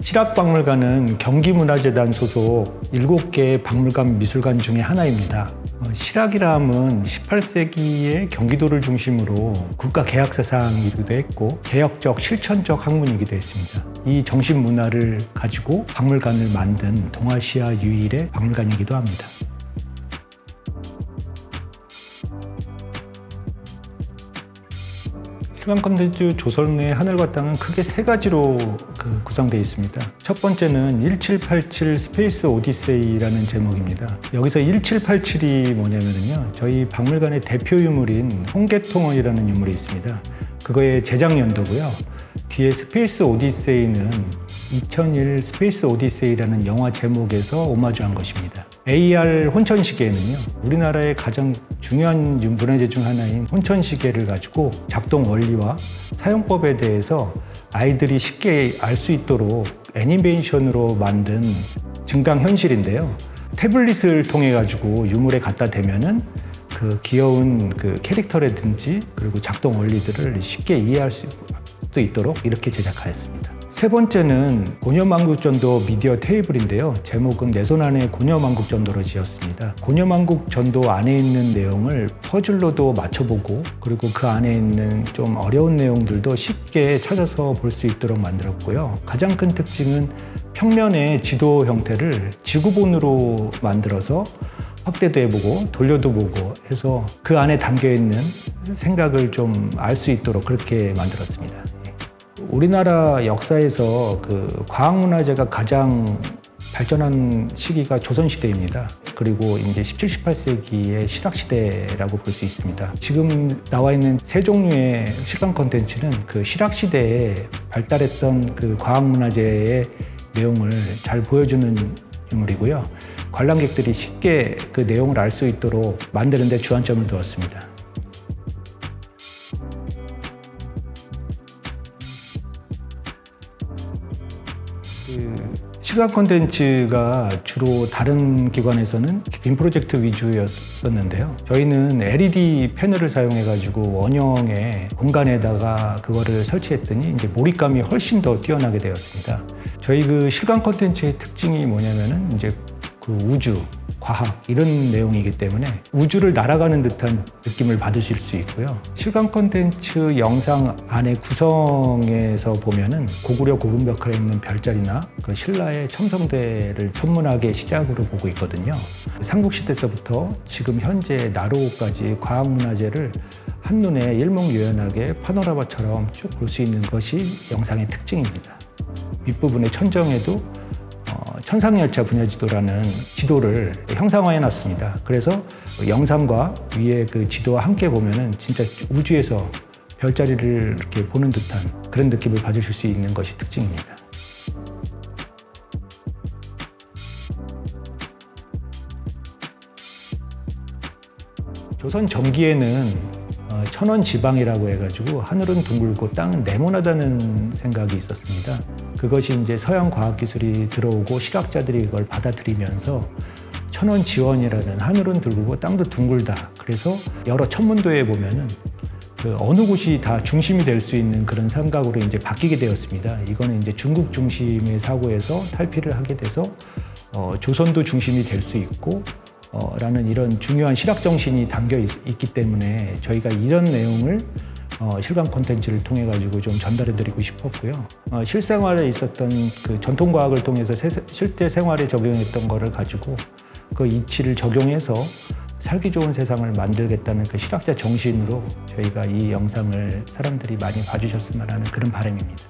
실학박물관은 경기문화재단 소속 7개의 박물관 미술관 중에 하나입니다. 어, 실학이라 함은 18세기의 경기도를 중심으로 국가 계약사상이기도 했고 개혁적 실천적 학문이기도 했습니다. 이 정신 문화를 가지고 박물관을 만든 동아시아 유일의 박물관이기도 합니다. 실감 콘텐츠 조선의 하늘과 땅은 크게 세 가지로 그 구성되어 있습니다. 첫 번째는 1787 스페이스 오디세이라는 제목입니다. 여기서 1787이 뭐냐면요. 저희 박물관의 대표 유물인 홍계통원이라는 유물이 있습니다. 그거의 제작 연도고요. 뒤에 스페이스 오디세이는 2001 스페이스 오디세이라는 영화 제목에서 오마주한 것입니다. AR 혼천시계는요, 우리나라의 가장 중요한 문화재 중 하나인 혼천시계를 가지고 작동 원리와 사용법에 대해서 아이들이 쉽게 알 수 있도록 애니메이션으로 만든 증강현실인데요. 태블릿을 통해 가지고 유물에 갖다 대면은 그 귀여운 그 캐릭터라든지 그리고 작동 원리들을 쉽게 이해할 수 있도록 이렇게 제작하였습니다. 세 번째는 고녀만국전도 미디어 테이블인데요. 제목은 내 손 안에 고녀만국전도로 지었습니다. 고녀만국전도 안에 있는 내용을 퍼즐로도 맞춰보고 그리고 그 안에 있는 좀 어려운 내용들도 쉽게 찾아서 볼 수 있도록 만들었고요. 가장 큰 특징은 평면의 지도 형태를 지구본으로 만들어서 확대도 해보고 돌려도 보고 해서 그 안에 담겨 있는 생각을 좀 알 수 있도록 그렇게 만들었습니다. 우리나라 역사에서 그 과학문화재가 가장 발전한 시기가 조선시대입니다. 그리고 이제 17, 18세기의 실학시대라고 볼 수 있습니다. 지금 나와 있는 세 종류의 실감 콘텐츠는 그 실학시대에 발달했던 그 과학문화재의 내용을 잘 보여주는 유물이고요. 관람객들이 쉽게 그 내용을 알 수 있도록 만드는 데 주안점을 두었습니다. 그 시각 콘텐츠가 주로 다른 기관에서는 빔 프로젝트 위주였었는데요. 저희는 LED 패널을 사용해 가지고 원형의 공간에다가 그거를 설치했더니 이제 몰입감이 훨씬 더 뛰어나게 되었습니다. 저희 그 실감 콘텐츠의 특징이 뭐냐면은 이제 그 우주, 과학 이런 내용이기 때문에 우주를 날아가는 듯한 느낌을 받으실 수 있고요. 실감 콘텐츠 영상 안에 구성에서 보면은 고구려 고분벽화에 있는 별자리나 그 신라의 첨성대를 천문학의 시작으로 보고 있거든요. 삼국시대서부터 지금 현재 나로까지 과학문화재를 한눈에 일목요연하게 파노라마처럼 쭉 볼 수 있는 것이 영상의 특징입니다. 윗부분의 천정에도 어, 천상열차 분야 지도라는 지도를 형상화해 놨습니다. 그래서 영상과 위에 그 지도와 함께 보면은 진짜 우주에서 별자리를 이렇게 보는 듯한 그런 느낌을 받으실 수 있는 것이 특징입니다. 조선 전기에는 어, 천원 지방이라고 해가지고 하늘은 둥글고 땅은 네모나다는 생각이 있었습니다. 그것이 이제 서양 과학 기술이 들어오고 실학자들이 이걸 받아들이면서 천원 지원이라는 하늘은 둥글고 땅도 둥글다. 그래서 여러 천문도에 보면은 그 어느 곳이 다 중심이 될 수 있는 그런 생각으로 이제 바뀌게 되었습니다. 이거는 이제 중국 중심의 사고에서 탈피를 하게 돼서 어, 조선도 중심이 될 수 있고 어, 라는 이런 중요한 실학 정신이 담겨 있, 기 때문에 저희가 이런 내용을 어, 실감 콘텐츠를 통해 가지고 좀 전달해 드리고 싶었고요. 어, 실생활에 있었던 그 전통 과학을 통해서 세, 실제 생활에 적용했던 거를 가지고 그 이치를 적용해서 살기 좋은 세상을 만들겠다는 그 실학자 정신으로 저희가 이 영상을 사람들이 많이 봐주셨으면 하는 그런 바람입니다.